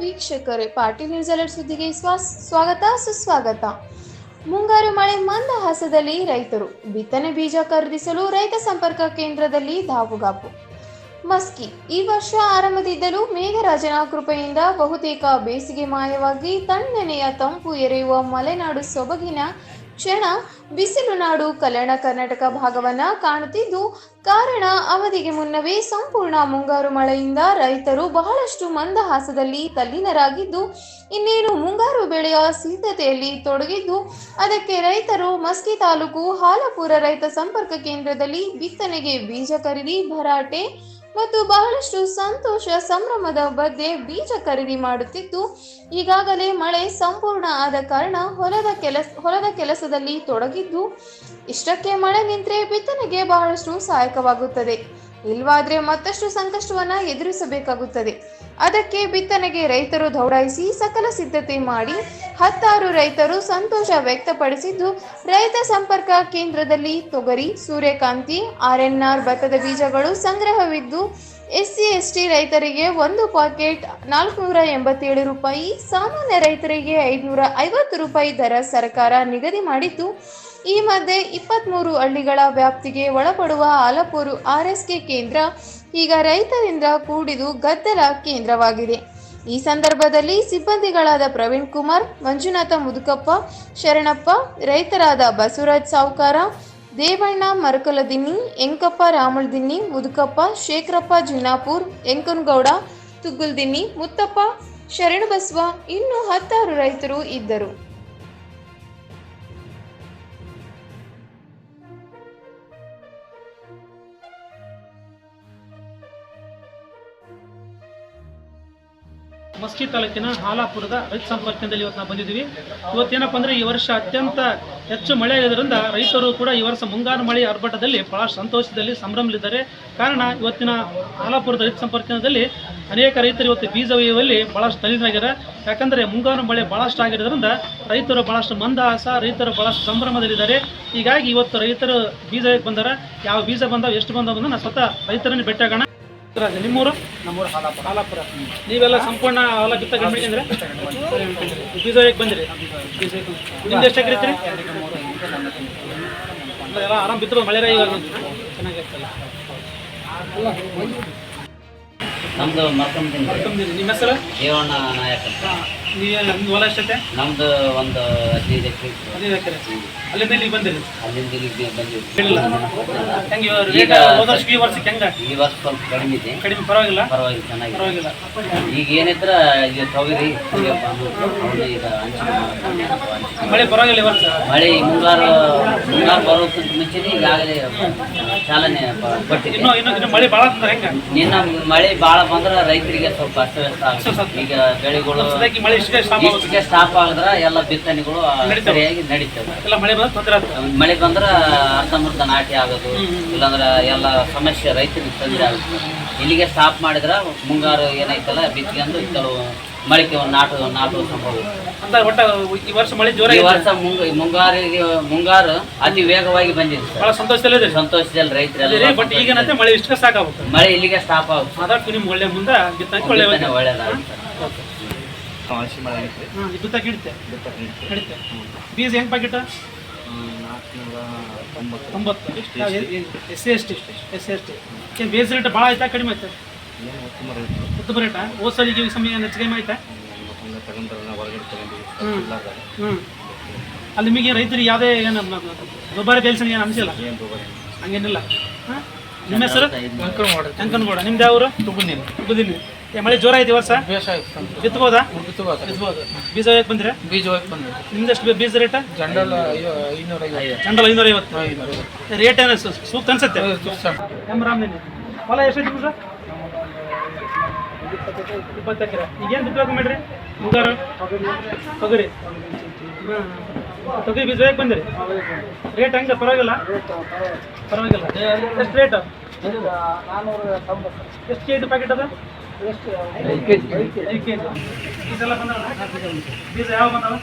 ವೀಕ್ಷಕರೇ Patil news alert ಸುದ್ದಿಗೆ ಸ್ವಾ- ಸ್ವಾಗತ, ಸುಸ್ವಾಗತ. ಮುಂಗಾರು ಮಳೆ ಮಂದಹಾಸದಲ್ಲಿ ರೈತರು. ಬಿತ್ತನೆ ಬೀಜ ಖರೀದಿಸಲು ರೈತ ಸಂಪರ್ಕ ಕೇಂದ್ರದಲ್ಲಿ ಧಾವುಗಾಪು. ಮಸ್ಕಿ, ಈ ವರ್ಷ ಆರಂಭದಿದ್ದಲೂ ಮೇಘರಾಜನ ಕೃಪೆಯಿಂದ ಬಹುತೇಕ ಬೇಸಿಗೆ ಮಾಯವಾಗಿ ತಣ್ಣನೆಯ ತಂಪು ಎರೆಯುವ ಮಲೆನಾಡು ಸೊಬಗಿನ ಕ್ಷಣ ಬಿಸಿಲು ನಾಡು ಕಲ್ಯಾಣ ಕರ್ನಾಟಕ ಭಾಗವನ್ನ ಕಾಣುತ್ತಿದ್ದು, ಕಾರಣ ಅವಧಿಗೆ ಮುನ್ನವೇ ಸಂಪೂರ್ಣ ಮುಂಗಾರು ಮಳೆಯಿಂದ ರೈತರು ಬಹಳಷ್ಟು ಮಂದಹಾಸದಲ್ಲಿ ತಲ್ಲೀನರಾಗಿದ್ದು, ಇನ್ನೇನು ಮುಂಗಾರು ಬೆಳೆಯ ಸಿದ್ಧತೆಯಲ್ಲಿ ತೊಡಗಿದ್ದು, ಅದಕ್ಕೆ ರೈತರು ಮಸ್ಕಿ ತಾಲೂಕು ಹಾಲಪುರ ರೈತ ಸಂಪರ್ಕ ಕೇಂದ್ರದಲ್ಲಿ ಬಿತ್ತನೆಗೆ ಬೀಜ ಖರೀದಿ ಭರಾಟೆ ಮತ್ತು ಬಹಳಷ್ಟು ಸಂತೋಷ ಸಂಭ್ರಮದ ಬಗ್ಗೆ ಬೀಜ ಖರೀದಿ ಮಾಡುತ್ತಿದ್ದು, ಈಗಾಗಲೇ ಮಳೆ ಸಂಪೂರ್ಣ ಆದ ಕಾರಣ ಹೊಲದ ಕೆಲಸ, ಹೊಲದ ಕೆಲಸದಲ್ಲಿ ತೊಡಗಿದ್ದು, ಇಷ್ಟಕ್ಕೆ ಮಳೆ ನಿಂತರೆ ಬಿತ್ತನೆಗೆ ಬಹಳಷ್ಟು ಸಹಾಯಕವಾಗುತ್ತದೆ. ಇಲ್ವಾದ್ರೆ ಮತ್ತಷ್ಟು ಸಂಕಷ್ಟವನ್ನ ಎದುರಿಸಬೇಕಾಗುತ್ತದೆ. ಅದಕ್ಕೆ ಬಿತ್ತನೆಗೆ ರೈತರು ದೌಡಾಯಿಸಿ ಸಕಲ ಸಿದ್ಧತೆ ಮಾಡಿ ಹತ್ತಾರು ರೈತರು ಸಂತೋಷ ವ್ಯಕ್ತಪಡಿಸಿದ್ದು, ರೈತ ಸಂಪರ್ಕ ಕೇಂದ್ರದಲ್ಲಿ ತೊಗರಿ, ಸೂರ್ಯಕಾಂತಿ, ಆರ್ಎನ್ಆರ್ ಭತ್ತದ ಬೀಜಗಳು ಸಂಗ್ರಹವಿದ್ದು ಎಸ್ಸಿ ಎಸ್ಟಿ ರೈತರಿಗೆ ಒಂದು ಪಾಕೆಟ್ ನಾಲ್ಕುನೂರ ಎಂಬತ್ತೇಳು ರೂಪಾಯಿ, ಸಾಮಾನ್ಯ ರೈತರಿಗೆ ಐದುನೂರ ಐವತ್ತು ರೂಪಾಯಿ ದರ ಸರ್ಕಾರ ನಿಗದಿ ಮಾಡಿದ್ದು, ಈ ಮಧ್ಯೆ ಇಪ್ಪತ್ತ್ಮೂರು ಹಳ್ಳಿಗಳ ವ್ಯಾಪ್ತಿಗೆ ಒಳಪಡುವ ಆಲಪೂರು ಆರ್ಎಸ್ಕೆ ಕೇಂದ್ರ ಈಗ ರೈತರಿಂದ ಕೂಡಿದು ಗದ್ದಲ ಕೇಂದ್ರವಾಗಿದೆ. ಈ ಸಂದರ್ಭದಲ್ಲಿ ಸಿಬ್ಬಂದಿಗಳಾದ ಪ್ರವೀಣ್ ಕುಮಾರ್, ಮಂಜುನಾಥ ಮುದುಕಪ್ಪ, ಶರಣಪ್ಪ, ರೈತರಾದ ಬಸವರಾಜ್ ಸಾವುಕಾರ, ದೇವಣ್ಣ ಮರಕಲದಿನ್ನಿ, ಎಂಕಪ್ಪ ರಾಮಳದಿನ್ನಿ ಮುದುಕಪ್ಪ ಶೇಖರಪ್ಪ ಜಿನ್ನಾಪುರ್, ಎಂಕನಗೌಡ ತುಗ್ಗುಲ್ದಿನ್ನಿ, ಮುತ್ತಪ್ಪ ಶರಣಬಸವ ಇನ್ನೂ ಹತ್ತಾರು ರೈತರು ಇದ್ದರು. ಮಸ್ಕಿ ತಾಲೂಕಿನ ಹಾಲಾಪುರದ ರೈತ ಸಂಪರ್ಕದಲ್ಲಿ ಇವತ್ತು ನಾವು ಬಂದಿದ್ದೀವಿ. ಇವತ್ತೇನಪ್ಪ ಅಂದರೆ ಈ ವರ್ಷ ಅತ್ಯಂತ ಹೆಚ್ಚು ಮಳೆ ಆಗಿರೋದ್ರಿಂದ ರೈತರು ಕೂಡ ಈ ವರ್ಷ ಮುಂಗಾರು ಮಳೆ ಆರ್ಭಟದಲ್ಲಿ ಬಹಳ ಸಂತೋಷದಲ್ಲಿ ಸಂಭ್ರಮಲಿದ್ದಾರೆ ಕಾರಣ ಇವತ್ತಿನ ಹಾಲಾಪುರದ ರೈತ ಸಂಪರ್ಕದಲ್ಲಿ ಅನೇಕ ರೈತರು ಇವತ್ತು ಬೀಜ ಒಯ್ಯುವಲ್ಲಿ ಭಾಳಷ್ಟು ತಲ್ಲೀನರಾಗ್ಯಾರ ಯಾಕಂದರೆ ಮುಂಗಾರು ಮಳೆ ಭಾಳಷ್ಟು ಆಗಿರೋದ್ರಿಂದ ರೈತರು ಭಾಳಷ್ಟು ಮಂದಹಾಸ, ರೈತರು ಭಾಳಷ್ಟು ಸಂಭ್ರಮದಲ್ಲಿದ್ದಾರೆ. ಹೀಗಾಗಿ ಇವತ್ತು ರೈತರು ಬೀಜ ಬಂದಾರ. ಯಾವ ಬೀಜ ಬಂದಾವ, ಎಷ್ಟು ಬಂದಾವ ನಾನು ಸ್ವತಃ ರೈತರನ್ನು ಭೇಟಿಯಾಗೋಣ. ನಿಮ್ಮೂರು? ನಮ್ಮೂರು ಹಾಲಾಪುರ. ಹಾಲಾಪುರ. ನೀವೆಲ್ಲ ಸಂಪೂರ್ಣ ಹೊಲ ಕಿತ್ತ ಗಂಟೆ ಬೀಜ ಹೇಗೆ ಬಂದಿರಿ. ಬಂದ್ರಿ. ನಿಮ್ದು ಎಷ್ಟು ಎಕರೆ ಅಂದ್ರೆ ಎಲ್ಲ ಆರಾಮ್ ಬಿತ್ತಬೋದು ಮಳೆ ಇವಾಗ? ಚೆನ್ನಾಗಿರ್ತಲ್ಲ. ನಮ್ದು ಮತ್ತೊಂದು ನಿಮ್ಮ ಹೆಸರು? ದೇವಣ್ಣ ನಾಯಕ್ ಅಂತ. ನೀವು ನಿಮ್ಮ ಹೊಲ ಎಷ್ಟೈತೆ? ನಮ್ದು ಒಂದು ಹದಿನೈದು ಎಕರೆ ಹದಿನೈದು ಎಕರೆ. ಅಲ್ಲಿಂದ ಇಲ್ಲಿಗೆ ಬಂದಿರಿ ಅಲ್ಲಿಂದ ಇಲ್ಲಿಗೆ ಹೆಂಗೆ ಈಗ ಹೋದ ವರ್ಷ ಈ ವರ್ಷಕ್ಕೆ ಹೆಂಗ? ಈ ವರ್ಷ ಸ್ವಲ್ಪ ಕಡಿಮೆ ಇದೆ. ಕಡಿಮೆ ಪರವಾಗಿಲ್ಲ? ಪರವಾಗಿಲ್ಲ ಚೆನ್ನಾಗಿ ಪರವಾಗಿಲ್ಲ. ಈಗ ಏನಿದ್ರ ಈಗ ತೊಗರಿ ಈಗ. ಮಳೆ ಪರವಾಗಿಲ್ಲ ಈ ವರ್ಷ? ಮಳೆ ಮುಂಗಾರು ಮುಂಗಾರು ಬರೋಕ್ಕಿಂತ ಮುಂಚೆನೇ ಈಗಾಗಲೇ ಚಾಲನೆ ಪ- ಕೊಟ್ಟಿದೆ. ಇನ್ನು ಇನ್ನು ಇನ್ನು ಮಳೆ ಭಾಳ ಹೆಂಗ? ನಿನ್ನ ಮಳೆ ಭಾಳ ಬಂದ್ರೆ ರೈತರಿಗೆ ಸ್ವಲ್ಪ ಅಸ್ತವ್ಯಸ್ತ ಆಗುತ್ತೆ ಈಗ ಬೆಳೆಗಳು ಮಳೆ ಇಷ್ಟೇ ಸ್ಟಾಪ್ ಆಗದ್ರ ಎಲ್ಲ ಬಿತ್ತನೆಗಳು. ಸರಿಯಾಗಿ ನಡೀತವೆ. ಎಲ್ಲ ಮಳೆ ಬಂದ್ರೆ ತೊಂದರೆ ಆಗ್ತದೆ ಮಳೆ ಬಂದ್ರೆ ಅರ್ಧಂಬರ್ಧ ನಾಟಿ ಆಗೋದು ಇಲ್ಲಾಂದ್ರೆ ಎಲ್ಲ ಸಮಸ್ಯೆ ರೈತರಿಗೆ ತೊಂದರೆ ಆಗುತ್ತೆ. ಇಲ್ಲಿಗೆ ಸ್ಟಾಪ್ ಮಾಡಿದ್ರೆ ಮುಂಗಾರು ಏನೈತಲ್ಲ ಬಿತ್ಕೊಂಡು ಕೆಲವು ಮಳಿಕೆ ಒಂದು ನಾಟು ನಾಟು ಸಂಭವ ಅಂತ ಒಟ್ಟ ಈ ವರ್ಷ ಮಳೆ ಜೋರ ಈ ವರ್ಷ ಮುಂಗ ಮುಂಗಾರಿಗೆ ಮುಂಗಾರು ಅತಿ ವೇಗವಾಗಿ ಬಂದಿದೆ ಬಹಳ ಸಂತೋಷದಲ್ಲಿ ಸಂತೋಷದಲ್ಲಿದೆ ಸಂತೋಷದಲ್ಲಿ ರೈತರೆಲ್ಲ ಬಟ್ ಈಗೇನಂತೆ ಮಳೆ ಇಷ್ಟ ಸಾಕಾಗುತ್ತೆ. ಮಳೆ ಇಲ್ಲಿಗೆ ಸ್ಟಾಪ್ ಆಗುತ್ತೆ. ಅದಕ್ಕೆ ನಿಮ್ಗೆ ಒಳ್ಳೆ ಮುಂದೆ ಬಿತ್ತಕ್ಕೆ ಒಳ್ಳೆ ಇದು ಬಿತ್ತಕ್ಕೆ ಹಿಡಿತೆ. ಬೀಜ ಹೆಂಗೆ ಪ್ಯಾಕೆಟ್ ತೊಂಬತ್ತು. S C S T S C S T ಏನು ಬೇಸ್ ರೇಟ್ ಭಾಳ ಆಯ್ತಾ? ಕಡಿಮೆ ಆಯ್ತಾ? ಉತ್ತಮ ರೇಟಾ? ಹೋದ ಸಲ ಈ ಸಮಯ ಏನು ಹೆಚ್ಚು ಕಡಿಮೆ ಆಯ್ತಾ? ಹ್ಞೂ ಹ್ಞೂ ಅಲ್ಲಿ ನಿಮಗೆ ರೈತರಿಗೆ ಯಾವುದೇ ಏನು ದುಬಾರಿ ಬೇಲ್ಸಂಗೆ ಏನು ಅನಿಸಿಲ್ಲ? ಹಂಗೇನಿಲ್ಲ. ಹಾಂ? ನಿಮ್ಮ ಹೆಸರು? ಅಂಕನಗೌಡ ನಿಮ್ದು ಯಾವ ಊರು? ತುಗುದಿನಿ ತುಗುದಿನಿ ಏ ಮಳೆ ಜೋರ ಐತಿ ವರ್ಷ? ಬಿತ್ಬೋದು? ಬಿತ್ಬೋದು. ಬೀಜ ಹೋಗಕ್ ಬಂದ್ರೆ ಬೀಜ ಹೋಗಿ ಬಂದ್ರೆ ನಿಮ್ದು ಎಷ್ಟು ಬೀಜ ರೇಟ್ ಜಂಡಲ್ ಐನೂರ ಚಂಡಲ್ ಐನೂರ ಐವತ್ತು ರೇಟ್ ಏನು ಸು- ಸೂಕ್ತ ಅನ್ಸುತ್ತೆ? ಎಂ ರಾಮನೇನಿ ಹೊಲ ಎಷ್ಟೈತಿ ಬಿಡ್ರ ಇಪ್ಪತ್ತು ಎಕರೆ. ಈಗೇನು ಬಿತ್ತಬೇಕು ಮಾಡ್ರಿ ಮುಂಗಾರು? ತೊಗರಿ. ಹ್ಮ್. ತೊಗರಿ ಬೀಜ ಯಾಕೆ ಬಂದಿರಿ ರೇಟ್ ಹೆಂಗೆ ಪರವಾಗಿಲ್ಲ? ಪರವಾಗಿಲ್ಲ. ಎಷ್ಟು ರೇಟ್ ಎಷ್ಟು ಕೆ ಜಿ ಪ್ಯಾಕೆಟ್ ಅದ? ಐದು ಕೆ ಜಿ ಬೀಜ ಎಲ್ಲ ಬಂದವ ಬೀಜ ಯಾವ ಬಂದವ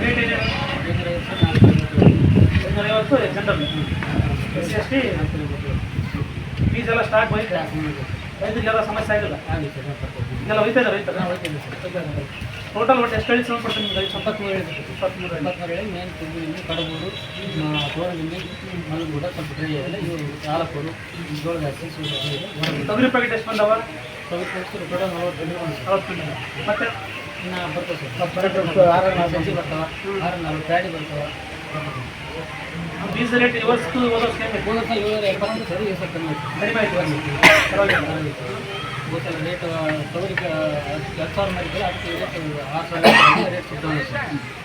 ರೇಟ್ ಇದೆ ಇನ್ನೂರೈವತ್ತು ಜನರಲ್ ಎಸ್ ಎಸ್ ಟಿ ಬೀಜ ಎಲ್ಲ ಸ್ಟಾಕ್ ಹೋಯ್ತು ರೈತರಿಗೆಲ್ಲ ಸಮಸ್ಯೆ ಆಗಿಲ್ಲ ಎಲ್ಲ ಹೋಯ್ತಾ ಇದೆ ರೈತರು ಟೋಟಲ್ ಒಟ್ಟು ಎಷ್ಟು ಹೇಳಿ ಕೊಡ್ತೀನಿ ನಿಮ್ಗೆ ರೈತ ಇಪ್ಪತ್ತ್ಮೂರು ಹೇಳಿದ್ರು. ಇಪ್ಪತ್ತ್ಮೂರು ಇಪ್ಪತ್ತ್ಮೂರು ಹೇಳಿ ಮೇನ್ ಕುಂಬಿನಿ ಕಡಬೂರು ಮಲಗೂಡ ಸ್ವಲ್ಪ ಡ್ರೈ ಎಲ್ಲ ಇವರು ಆಲಪೂರು ಜೋಳ ಹಸಿ ಸೂರ್ಯ ತೊಗರಿ ಪ್ಯಾಕೆಟ್ ಎಷ್ಟು ಬಂದವ? ಟೋಟಲ್ ನಲವತ್ತು ಅವತ್ತು ಮತ್ತೆ? ಇನ್ನು ಬರ್ತದೆ ಸರ್. ಆರ್ ಆರು ನಾಲ್ಕು ಸಸಿ ಬರ್ತಾವ. ಆರು ನಾಲ್ಕು ಗಾಡಿ ಬರ್ತಾವ. ಬೀಜ ರೇಟ್ ಇವತ್ತು ಹೋದ ಏಳ್ನೂರ ಎಪ್ಪತ್ತೊಂದು ಸರಿ ಕಡಿಮೆ ಆಯ್ತು. ಪರವಾಗಿಲ್ಲ. ಗೊತ್ತಲ್ಲ ರೇಟ್ ತೊಗರಿ ಸಾವಿರ ಮಾಡಿದ್ರೆ ಅದಕ್ಕೆ ರೇಟ್ ಆರು ಸಾವಿರ ರೇಟ್